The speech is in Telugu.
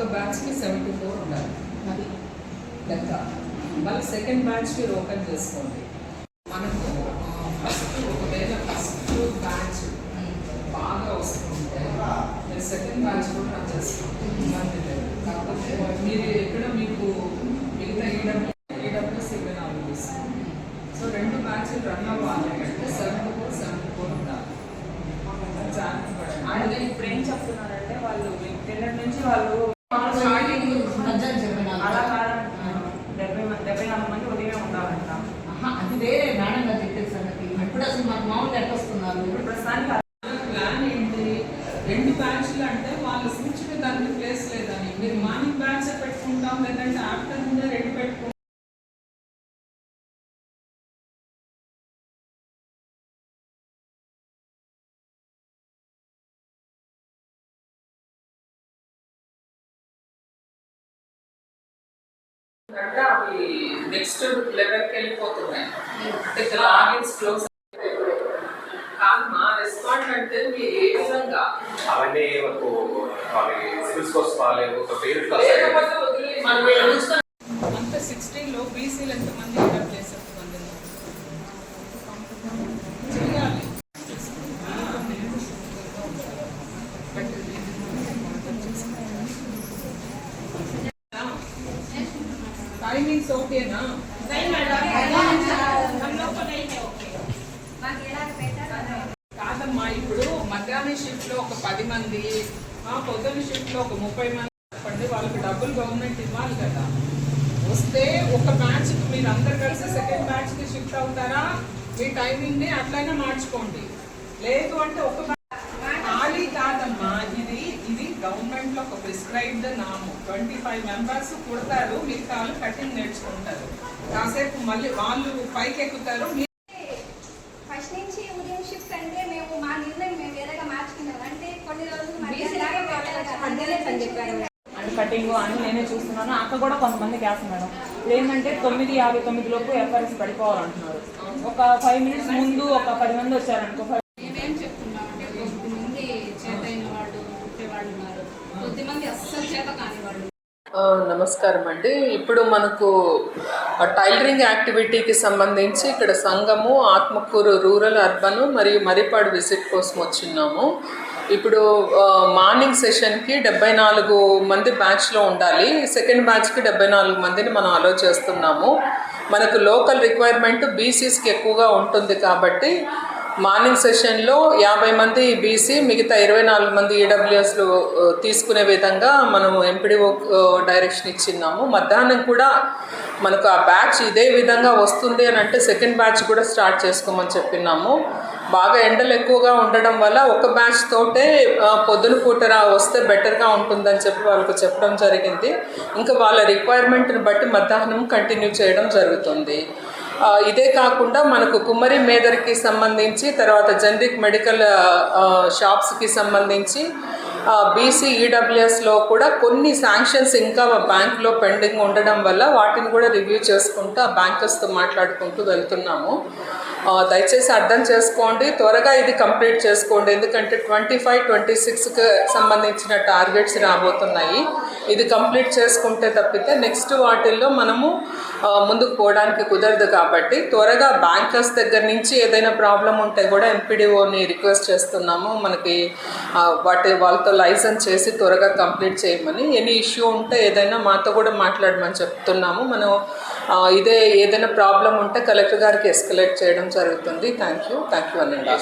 ఒక్క బ్యాచ్కి సెవెంటీ ఫోర్ ఉండాలి. అది లెక్క. మళ్ళీ సెకండ్ బ్యాచ్ మీరు ఓపెన్ చేసుకోండి. మనకు ఫస్ట్ ఒకవేళ ఫస్ట్ బ్యాచ్ బాగా వస్తుంటే మీరు సెకండ్ బ్యాచ్ కూడా రన్ లేదు. కాకపోతే మీరు ఎక్కడ మీకు మిగతా ఈడబ్ల్యూ ఈడబ్ల్యూస్ ఇరవై నాలుగు సో రెండు బ్యాచ్లు రన్ అవ్వాలి అంటే సెవెంటీ ఫోర్ సెవెంటీ ఫోర్ ఉండాలి ఇప్పుడు ఏం చెప్తున్నారంటే వాళ్ళు నిన్నటి నుంచి వాళ్ళు అలా కాదంటున్నారు డెబ్బై మంది డెబ్బై నాలుగు మంది ఉదయమే ఉండాలంట అది వేరే మేడం గారు చెప్పేది సంగతి. ఇప్పుడు అసలు మాకు మామూలు ప్రస్తుతానికి ప్లాన్ ఏంటి? రెండు బ్యాచ్లు అంటే వాళ్ళు దానికి ప్లేస్ లేదని. మీరు మార్నింగ్ బ్యాచ్ పెట్టుకుంటాం లేదంటే ఆఫ్టర్నూన్ రెండు పెట్టుకుంటాం. అంటే అవి నెక్స్ట్ లెవెల్కి వెళ్ళిపోతున్నాయి. అంటే లాగిన్స్ క్లోజ్ కాదమ్మా రెస్పాండ్ అంటే మీరు ఏ విధంగా? అవన్నీ మనకు వాళ్ళకి సివిల్ స్కోర్స్ బాగాలేవు ఒక పేరు టైమింగ్స్ ఓకేనా కాదమ్మా ఇప్పుడు మధ్యాహ్నం షిఫ్ట్లో ఒక పది మంది ఆ పొద్దున్న షిఫ్ట్లో ఒక ముప్పై మంది చెప్పండి వాళ్ళకి డబ్బులు గవర్నమెంట్ ఇవ్వాలి కదా. వస్తే ఒక బ్యాచ్కి మీరు అందరు కలిసి సెకండ్ బ్యాచ్కి షిఫ్ట్ అవుతారా? మీ టైమింగ్ని అట్లయినా మార్చుకోండి. లేదు అంటే ఒక batch- ఖాళీ కాదమ్మా ఇది ఇది గవర్నమెంట్లో ఒక ప్రిస్క్రైబ్డ్ నాము ట్వంటీ ఫైవ్ మెంబర్స్ కుడతారు మిగతా వాళ్ళు కటింగ్ నేర్చుకుంటారు. కాసేపు మళ్ళీ వాళ్ళు పైకి ఎక్కుతారు ఫస్ట్ నుంచి ఉదయం షిఫ్ట్ అంటే మేము మా నిర్ణయం మేము వేరేగా మార్చుకున్నాం. అంటే కొన్ని రోజులు. అండ్ కటింగ్ అని నేనే చూస్తున్నాను. అక్క కూడా కొంతమంది గ్యాస్ మేడం. ఏంటంటే తొమ్మిది యాభై తొమ్మిది లోపు ఎఫ్ఆర్ఎస్ పడిపోవాలంటున్నారు. ఒక ఫైవ్ మినిట్స్ ముందు ఒక పది మంది వచ్చారనుకో నమస్కారం అండి. ఇప్పుడు మనకు టైలరింగ్ యాక్టివిటీకి సంబంధించి ఇక్కడ సంఘము ఆత్మకూరు రూరల్ అర్బన్ మరియు మరిపాడు విజిట్ కోసం వచ్చిన్నాము. ఇప్పుడు మార్నింగ్ సెషన్కి డెబ్బై నాలుగు మంది బ్యాచ్లో ఉండాలి. సెకండ్ బ్యాచ్కి డెబ్బై నాలుగు మందిని మనం అలో చేస్తున్నాము. మనకు లోకల్ రిక్వైర్మెంట్ బీసీస్కి ఎక్కువగా ఉంటుంది కాబట్టి మార్నింగ్ సెషన్లో యాభై మంది బీసీ మిగతా ఇరవై నాలుగు మంది ఈడబ్ల్యూఎస్లు తీసుకునే విధంగా మనం ఎంపీడీఓ డైరెక్షన్ ఇచ్చిన్నాము. మధ్యాహ్నం కూడా మనకు ఆ బ్యాచ్ ఇదే విధంగా వస్తుంది అని అంటే సెకండ్ బ్యాచ్ కూడా స్టార్ట్ చేసుకోమని చెప్పినాము బాగా ఎండలు ఎక్కువగా ఉండడం వల్ల ఒక బ్యాచ్ తోటే పొద్దున పూట రా వస్తే బెటర్గా ఉంటుందని చెప్పి వాళ్ళకు చెప్పడం జరిగింది. ఇంకా వాళ్ళ రిక్వైర్మెంట్ని బట్టి మధ్యాహ్నం కంటిన్యూ చేయడం జరుగుతుంది. ఇదే కాకుండా మనకు కుమ్మరి మేదర్కి సంబంధించి తర్వాత జనరిక్ మెడికల్ షాప్స్కి సంబంధించి బీసీ ఈడబ్ల్యూఎస్లో కూడా కొన్ని శాంక్షన్స్ ఇంకా బ్యాంక్లో పెండింగ్ ఉండడం వల్ల వాటిని కూడా రివ్యూ చేసుకుంటూ ఆ బ్యాంకర్స్తో మాట్లాడుకుంటూ వెళ్తున్నాము. దయచేసి అర్థం చేసుకోండి. త్వరగా ఇది కంప్లీట్ చేసుకోండి. ఎందుకంటే ట్వంటీ ఫైవ్ ట్వంటీ సిక్స్కి సంబంధించిన టార్గెట్స్ రాబోతున్నాయి. ఇది కంప్లీట్ చేసుకుంటే తప్పితే నెక్స్ట్ వాటిల్లో మనము ముందుకు పోవడానికి కుదరదు కాబట్టి త్వరగా బ్యాంకర్స్ దగ్గర నుంచి ఏదైనా ప్రాబ్లం ఉంటే కూడా ఎంపీడీఓని రిక్వెస్ట్ చేస్తున్నాము. మనకి వాటి వాళ్ళతో లైసెన్స్ చేసి త్వరగా కంప్లీట్ చేయమని. ఎనీ ఇష్యూ ఉంటే ఏదైనా మాతో కూడా మాట్లాడమని చెప్తున్నాము. మనం ఇదే ఏదైనా ప్రాబ్లం ఉంటే కలెక్టర్ గారికి ఎస్కలేట్ చేయడం జరుగుతుంది. Thank you. థ్యాంక్ యూ అనండి.